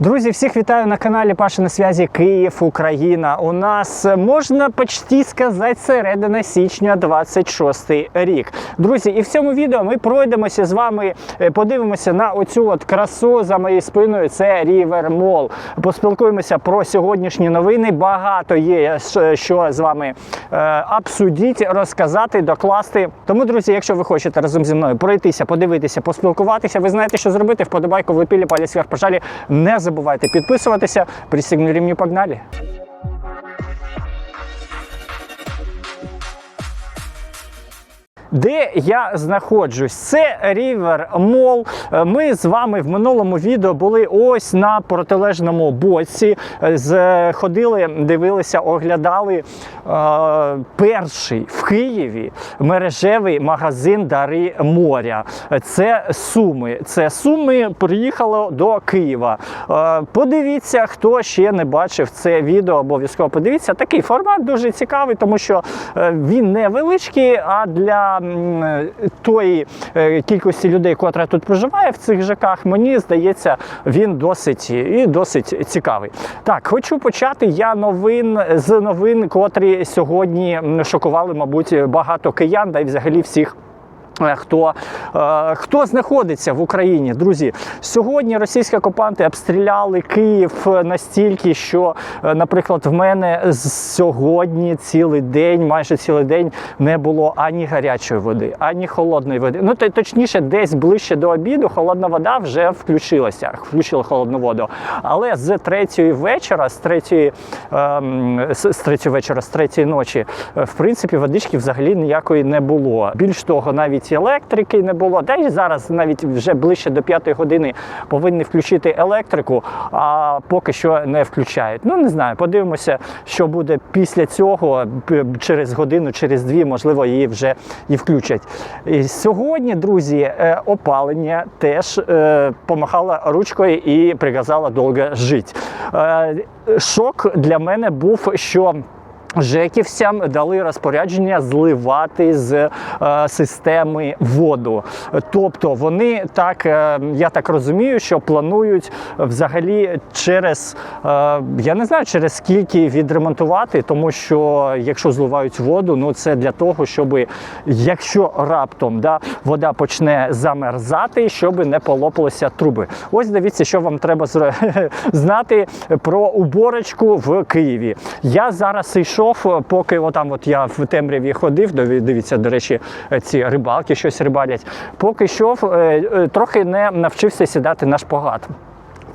Друзі, всіх вітаю на каналі Паша на связі Київ, Україна. У нас е, можна почти сказати середина січня 26 рік. Друзі, і в цьому відео ми пройдемося з вами, е, подивимося на оцю от красу за моєю спиною. Це Рівер Мол. Поспілкуємося про сьогоднішні новини. Багато є е, що з вами е, обсудити, розказати, докласти. Тому, друзі, якщо ви хочете разом зі мною пройтися, подивитися, поспілкуватися, ви знаєте, що зробити. Вподобайку влепили, палець вверх, пожалі. Не забувайте підписуватися. Присягну рівні, погнали! Де я знаходжусь? Це Рівер Мол. Ми з вами в минулому відео були ось на протилежному боці. З- Ходили, дивилися, оглядали е, перший в Києві мережевий магазин Дари моря. Це Суми. Це Суми приїхало до Києва. Е, подивіться, хто ще не бачив це відео, обов'язково подивіться. Такий формат дуже цікавий, тому що е, він невеличкий, а для е, тої е, кількості людей, котра тут проживає в цих ЖКах, мені здається, він досить і досить цікавий. Так, хочу почати я новин з новин, котрі сьогодні шокували, мабуть, багато киян, да й взагалі всіх. Е, Хто, е, хто знаходиться в Україні, друзі? Сьогодні російські окупанти обстріляли Київ настільки, що, е, наприклад, в мене сьогодні цілий день, майже цілий день, не було ані гарячої води, ані холодної води. Ну то- точніше, десь ближче до обіду холодна вода вже включилася, включила холодну воду. Але з третьої вечора, з третьої, ем, з, третьої вечора, з третьої ночі, в принципі, водички взагалі ніякої не було. Більш того, навіть електрики не було. Та зараз навіть вже ближче до п'ятої години повинні включити електрику, а поки що не включають. Ну не знаю, подивимося, що буде після цього. Через годину, через дві, можливо, її вже і включать. І сьогодні, друзі, е, опалення теж е, помахала ручкою і приказала довго жити. Е, Шок для мене був, що Жеківцям дали розпорядження зливати з е, системи воду. Тобто вони так, е, я так розумію, що планують взагалі через, е, я не знаю, через скільки відремонтувати, тому що якщо зливають воду, ну це для того, щоб якщо раптом да, вода почне замерзати, щоб не полопалися труби. Ось дивіться, що вам треба знати про уборочку в Києві. Я зараз йшов, поки отам от я в темряві ходив. Дивіться, до речі, ці рибалки щось рибалять. Поки йшов, е, е, трохи не навчився сідати на шпагат.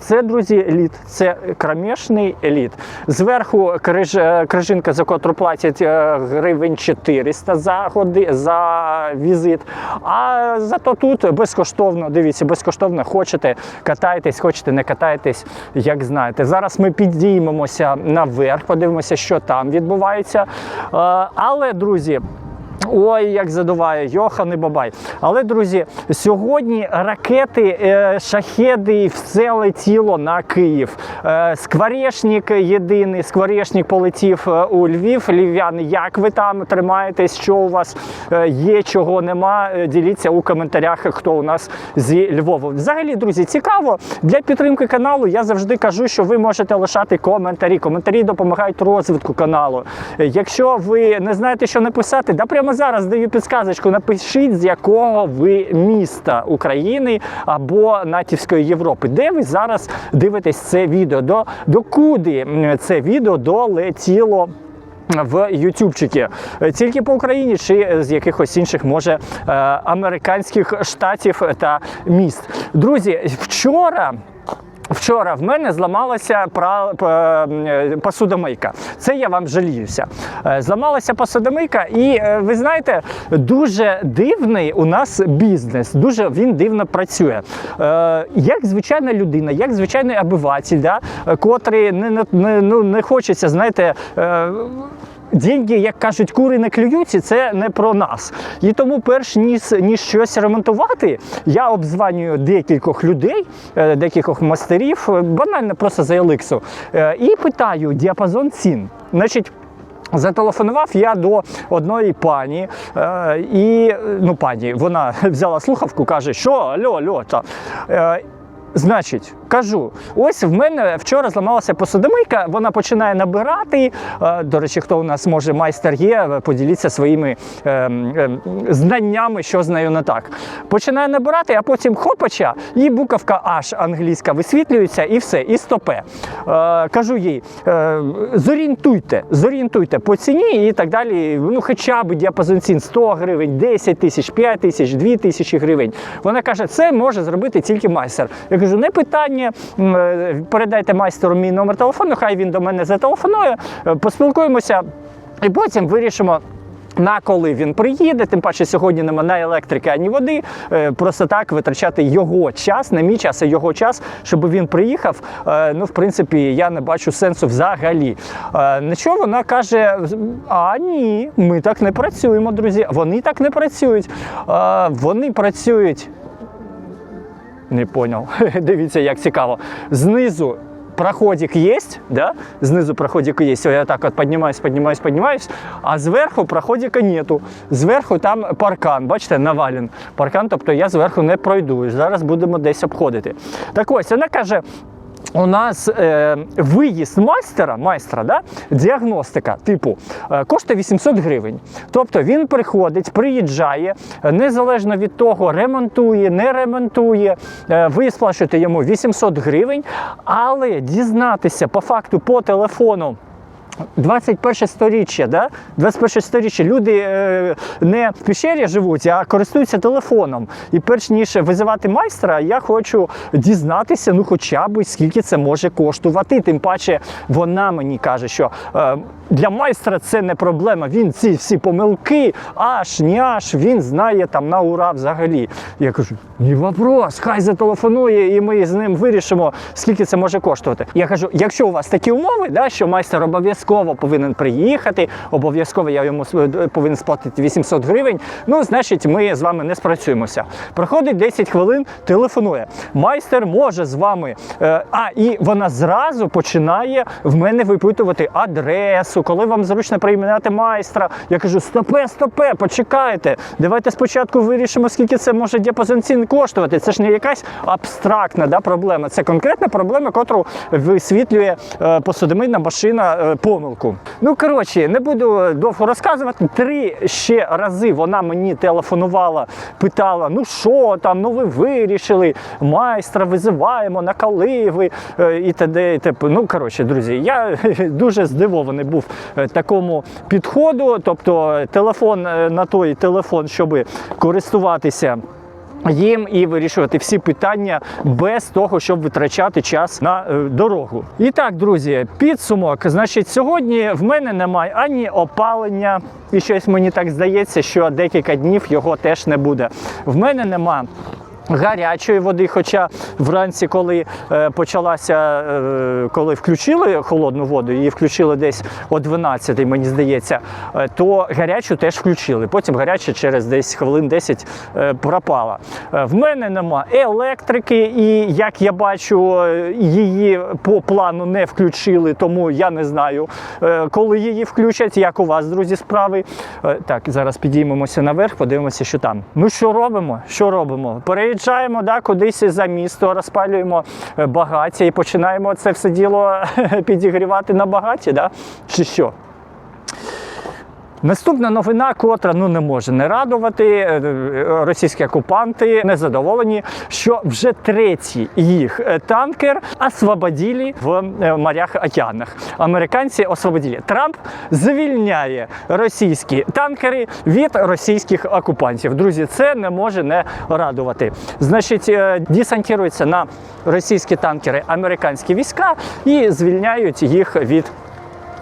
Це, друзі, еліт, це кромешний еліт. Зверху криж, е, крижинка, за котру платять е, гривень 400 за годи, за візит. А зато тут безкоштовно, дивіться, безкоштовно хочете, катайтесь, хочете, не катайтесь, як знаєте. Зараз ми підіймемося наверх, подивимося, що там відбувається. Е, Але, друзі. Ой, як задуває, йоханий бабай. Але, друзі, сьогодні ракети, е, шахеди, все летіло на Київ. Е, Скворечник єдиний, скворечник полетів е, у Львів. Львів'яни, як ви там тримаєтесь? Що у вас є, чого нема? Діліться у коментарях, хто у нас зі Львова. Взагалі, друзі, цікаво. Для підтримки каналу я завжди кажу, що ви можете лишати коментарі. Коментарі допомагають розвитку каналу. Якщо ви не знаєте, що написати, да прямо зараз даю підсказочку. Напишіть, з якого ви міста України або натівської Європи, де ви зараз дивитесь це відео. До, до куди це відео долетіло. В Ютубчики тільки по Україні чи з якихось інших, може, е, американських штатів та міст. Друзі, вчора. Вчора в мене зламалася пра- е, посудомийка. Це я вам жаліюся. Е, Зламалася посудомийка, і е, ви знаєте, дуже дивний у нас бізнес. Дуже він дивно працює. Як звичайна людина, як звичайний обиватель, да, котрий не, не, ну, не хочеться, знаєте. Деньги, як кажуть, кури не клюються, це не про нас. І тому, перш ніж, ніж щось ремонтувати, я обзванюю декількох людей, е, декількох мастерів, е, банально просто за Еликсу, е, і питаю діапазон цін. Значить, Зателефонував я до одної пані, е, і ну пані, вона взяла слухавку, каже, що альо, альо, та. Е, Значить, кажу, ось в мене вчора зламалася посудомийка, вона починає набирати. Е, До речі, хто у нас може майстер є, е, поділіться своїми е, е, знаннями, що з нею не так. Починає набирати, а потім хопача, і буковка H англійська висвітлюється, і все, і стопе. Е, кажу їй, е, зорієнтуйте, зорієнтуйте по ціні і так далі. Ну, хоча б діапазон цін 100 гривень, 10 тисяч, 5 тисяч, 2 тисячі гривень. Вона каже, це може зробити тільки майстер. Я кажу, не питання. е, Передайте майстеру мій номер телефону, хай він до мене зателефонує, поспілкуємося і потім вирішимо. На коли він приїде, тим паче сьогодні нема на електрики ані води. е, Просто так витрачати його час, не мій час, а його час, щоб він приїхав. е, Ну, в принципі, я не бачу сенсу взагалі. Е, На що вона каже: а ні, ми так не працюємо, друзі. Вони так не працюють. Вони працюють. Не поняв. Дивіться, як цікаво. Знизу проходик есть, да? Знизу проходик есть. Я так вот поднимаюсь, поднимаюсь, поднимаюсь, а зверху проходика нету. Зверху там паркан, бачите, навален. Паркан, тобто я зверху не пройду. Зараз будемо десь обходити. Так ось, вона каже. У нас е, виїзд майстера, майстра, да? діагностика типу е, коштує 800 гривень. Тобто він приходить, приїжджає, е, незалежно від того, ремонтує, не ремонтує. Е, ви сплачуєте йому 800 гривень, але дізнатися по факту по телефону. 21 сторіччя, да? 21 сторіччя люди е, не в пещері живуть, а користуються телефоном. І перш ніж визивати майстра, я хочу дізнатися, ну хоча б скільки це може коштувати. Тим паче вона мені каже, що е, для майстра це не проблема. Він ці всі помилки, аж ні аж він знає там на ура взагалі. Я кажу, ні вопрос, хай зателефонує, і ми з ним вирішимо, скільки це може коштувати. Я кажу, якщо у вас такі умови, да, що майстер обов'язково повинен приїхати, обов'язково я йому повинен сплатити 800 гривень. Ну, значить, ми з вами не спрацюємося. Проходить 10 хвилин, телефонує. Майстер може з вами. е, а, і вона зразу починає в мене випитувати адресу, коли вам зручно прийняти майстра. Я кажу: стопе, стопе, почекайте. Давайте спочатку вирішимо, скільки це може діапазон коштувати. Це ж не якась абстрактна да, проблема. Це конкретна проблема, котру висвітлює е, посудомийна машина е, помилку. Ну коротше, не буду довго розказувати. Три ще рази вона мені телефонувала, питала: ну що там, ну ви вирішили, майстра визиваємо, на коли ви е, і т.д. і т.п. Ну коротше, друзі, я дуже здивований був такому підходу. Тобто телефон е, на той телефон, щоб користуватися. Їм і вирішувати всі питання без того, щоб витрачати час на е, дорогу. І так, друзі, підсумок. Значить, сьогодні в мене немає ані опалення, і щось мені так здається, що декілька днів його теж не буде. В мене нема. Гарячої води, хоча вранці, коли е, почалася, е, коли включили холодну воду, її включили десь о 12, мені здається, е, то гарячу теж включили. Потім гаряча через десь хвилин 10 е, пропала. В мене нема електрики, і як я бачу, її по плану не включили, тому я не знаю, коли її включать, як у вас, друзі, справи. Так, зараз підіймемося наверх, подивимося, що там. Ну що робимо? Що робимо? Переїжджаємо да, кудись за місто, розпалюємо е, багаття і починаємо це все діло підігрівати на багаті, да? чи що? Наступна новина, котра ну не може не радувати. Е, е, Російські окупанти незадоволені, що вже третій їх е, танкер освободили в морях океанах. Американці освободили. Трамп звільняє російські танкери від російських окупантів. Друзі, це не може не радувати. Значить, десантуються на російські танкери американські війська і звільняють їх від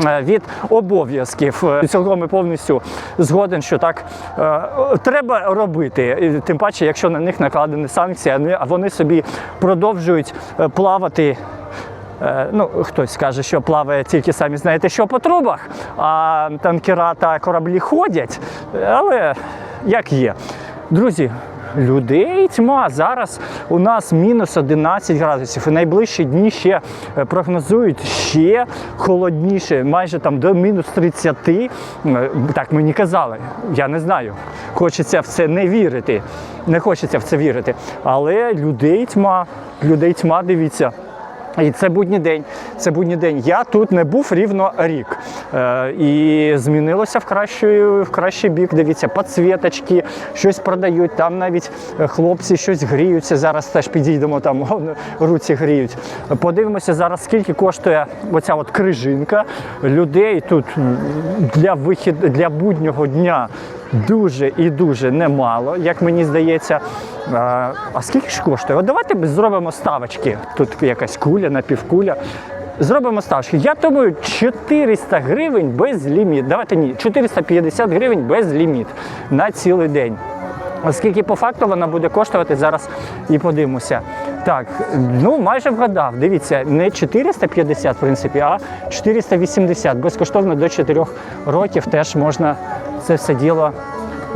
від обов'язків. Е, Цілком і повністю згоден, що так е, треба робити. Тим паче, якщо на них накладені санкції, а вони- собі продовжують е, плавати. Е, Ну, хтось скаже, що плаває тільки самі знаєте, що по трубах, а танкера та кораблі ходять. Але як є. Друзі, людей тьма. Зараз у нас мінус 11 градусів. І найближчі дні ще е, прогнозують ще холодніше, майже там до мінус 30. Е, Так мені казали. Я не знаю. Хочеться в це не вірити. Не хочеться в це вірити. Але людей тьма, людей тьма, дивіться. І це будній день. Це будній день. Я тут не був рівно рік. Е, і змінилося в кращий, в кращий бік. Дивіться, підсвіточки, щось продають. Там навіть е, хлопці щось гріються. Зараз теж підійдемо, там руці гріють. Подивимося зараз, скільки коштує оця от крижинка. Людей тут для вихід для буднього дня. Дуже і дуже немало, як мені здається. А, скільки ж коштує? От давайте зробимо ставочки. Тут якась куля, напівкуля. Зробимо ставочки. Я думаю, 400 гривень без ліміт. Давайте ні, 450 гривень без ліміт на цілий день. Оскільки по факту вона буде коштувати зараз і подивимося. Так, ну майже вгадав. Дивіться, не 450, в принципі, а 480. Безкоштовно до 4 років теж можна це все діло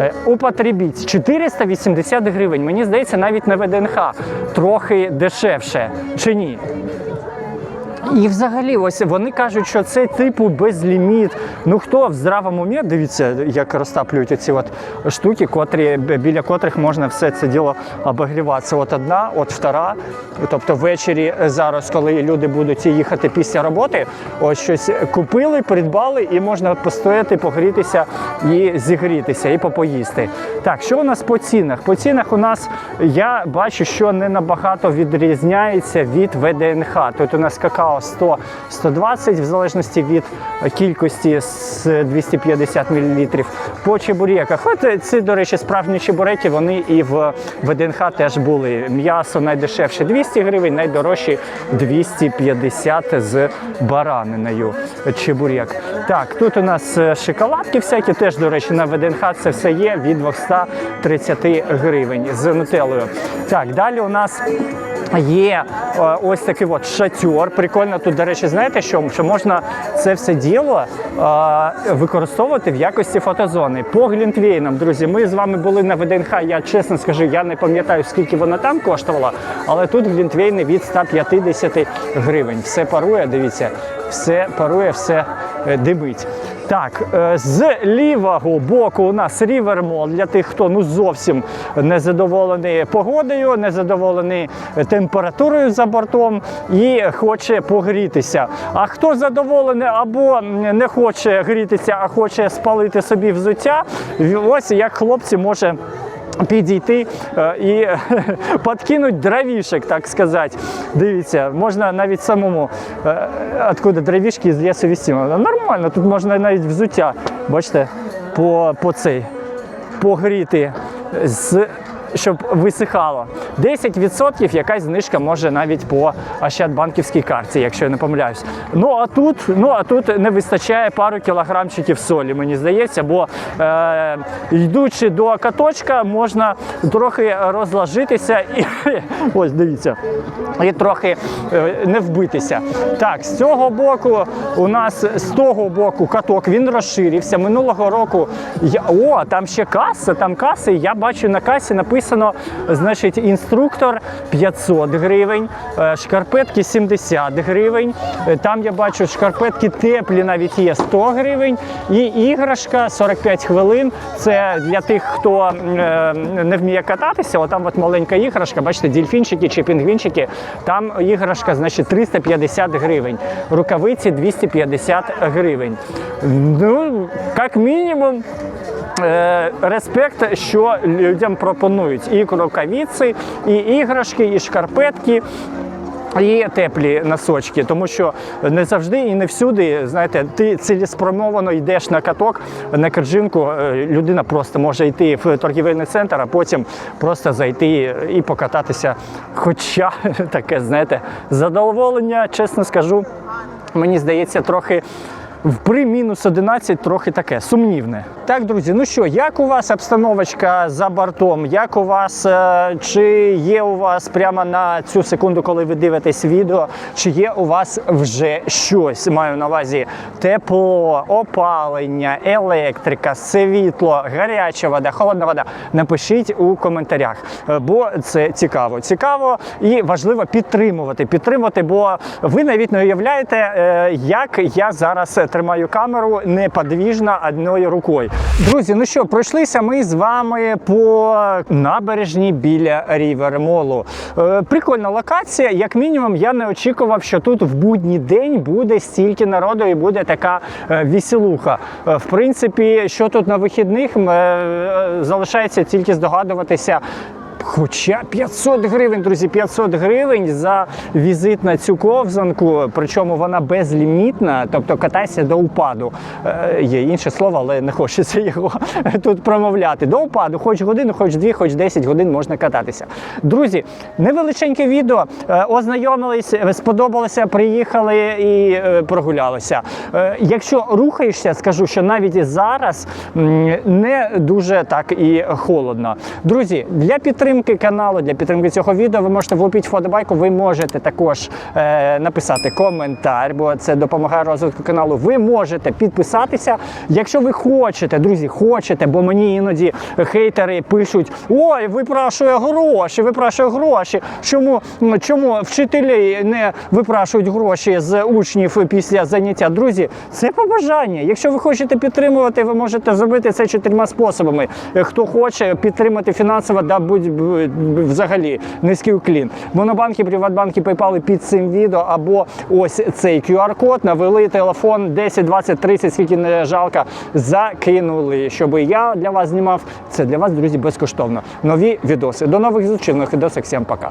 е, употребіть. 480 гривень. Мені здається, навіть на ВДНХ трохи дешевше. Чи ні? І взагалі, ось вони кажуть, що це типу безліміт. Ну хто в здравому умі, дивіться, як розтаплюють ці от штуки, котрі біля котрих можна все це діло обогріватися. От одна, от втора. Тобто ввечері зараз, коли люди будуть їхати після роботи, ось щось купили, придбали, і можна постояти, погрітися і зігрітися, і попоїсти. Так, що у нас по цінах? По цінах у нас я бачу, що не набагато відрізняється від ВДНХ. Тут у нас какао 100-120, в залежності від кількості з 250 мл. По чебуреках, от ці, до речі, справжні чебуреки, вони і в ВДНХ теж були. М'ясо найдешевше 200 гривень, найдорожче 250 з бараниною чебурек. Так, тут у нас е, шоколадки всякі, теж, до речі, на ВДНХ це все є від 230 гривень з нутеллою. Так, далі у нас Є е, ось такий от шатер. Прикольно тут, до речі, знаєте, що, що можна це все діло е, використовувати в якості фотозони. По глінтвейнам, друзі, ми з вами були на ВДНХ. Я чесно скажу, я не пам'ятаю, скільки вона там коштувала, але тут глінтвейни від 150 гривень. Все парує, дивіться, все парує, все е, димить. Так, е, з лівого боку у нас рівермол для тих, хто ну зовсім не задоволений погодою, не задоволений температурою за бортом і хоче погрітися. А хто задоволений або не хоче грітися, а хоче спалити собі взуття, ось як хлопці може. Підійти е, і подкинуть дровішек, так сказати. Дивіться, можна навіть самому е, откуда дровішки з лісу вістимо. Нормально, тут можна навіть взуття, бачите, по, по цей погріти з. Щоб висихало 10% якась знижка може навіть по Ощадбанківській карті, якщо я не помиляюсь. Ну а тут, ну а тут не вистачає пару кілограмчиків солі, мені здається, бо е, йдучи до каточка, можна трохи розложитися і ось дивіться, і трохи е, не вбитися. Так, з цього боку у нас з того боку каток він розширився. Минулого року я, о, там ще каса, там каси. Я бачу на касі написано, значить, інструктор 500 гривень, е, шкарпетки 70 гривень. Е, Там я бачу шкарпетки теплі навіть є 100 гривень. І іграшка 45 хвилин. Це для тих, хто е, не вміє кататися. Отам от маленька іграшка, бачите, дільфінчики чи пінгвінчики. Там іграшка, значить, 350 гривень. Рукавиці 250 гривень. Ну, як мінімум. Е, респект, що людям пропонують і рукавиці, і іграшки, і шкарпетки. І теплі носочки, тому що не завжди і не всюди, знаєте, ти цілеспрямовано йдеш на каток, на коржинку. е, Людина просто може йти в торгівельний центр, а потім просто зайти і покататися. Хоча таке, знаєте, задоволення, чесно скажу, мені здається, трохи в при мінус 11 трохи таке сумнівне. Так, друзі, ну що, як у вас обстановочка за бортом? Як у вас, е, чи є у вас прямо на цю секунду, коли ви дивитесь відео, чи є у вас вже щось? Маю на увазі тепло, опалення, електрика, світло, гаряча вода, холодна вода. Напишіть у коментарях, е, бо це цікаво. Цікаво і важливо підтримувати. Підтримувати, бо ви навіть не уявляєте, е, як я зараз тримаю камеру неподвіжно одною рукою. Друзі, ну що, пройшлися ми з вами по набережній біля Рівермолу. Е, Прикольна локація. Як мінімум, я не очікував, що тут в будній день буде стільки народу і буде така е, веселуха. Е, В принципі, що тут на вихідних, е, залишається тільки здогадуватися. Хоча 500 гривень, друзі, 500 гривень за візит на цю ковзанку, причому вона безлімітна, тобто катайся до упаду. Е, є інше слово, але не хочеться його тут промовляти. До упаду, хоч годину, хоч дві, хоч 10 годин можна кататися. Друзі, невеличеньке відео. Е, ознайомились, е, сподобалося, приїхали і е, прогулялися. Е, якщо рухаєшся, скажу, що навіть зараз м, не дуже так і холодно. Друзі, для підтримки каналу, для підтримки цього відео, ви можете влупити вподобайку, ви можете також е, написати коментар, бо це допомагає розвитку каналу. Ви можете підписатися, якщо ви хочете, друзі, хочете, бо мені іноді хейтери пишуть: ой, випрашує гроші, випрашує гроші. Чому, чому вчителі не випрашують гроші з учнів після заняття? Друзі, це побажання. Якщо ви хочете підтримувати, ви можете зробити це чотирма способами. Хто хоче підтримати фінансово, да будь взагалі низький уклін. Монобанки, Приватбанки, PayPal під цим відео або ось цей QR-код навели телефон 10, 20, 30, скільки не жалко, закинули, щоб я для вас знімав. Це для вас, друзі, безкоштовно. Нові відоси. До нових зустрічей, відосик. Всім пока.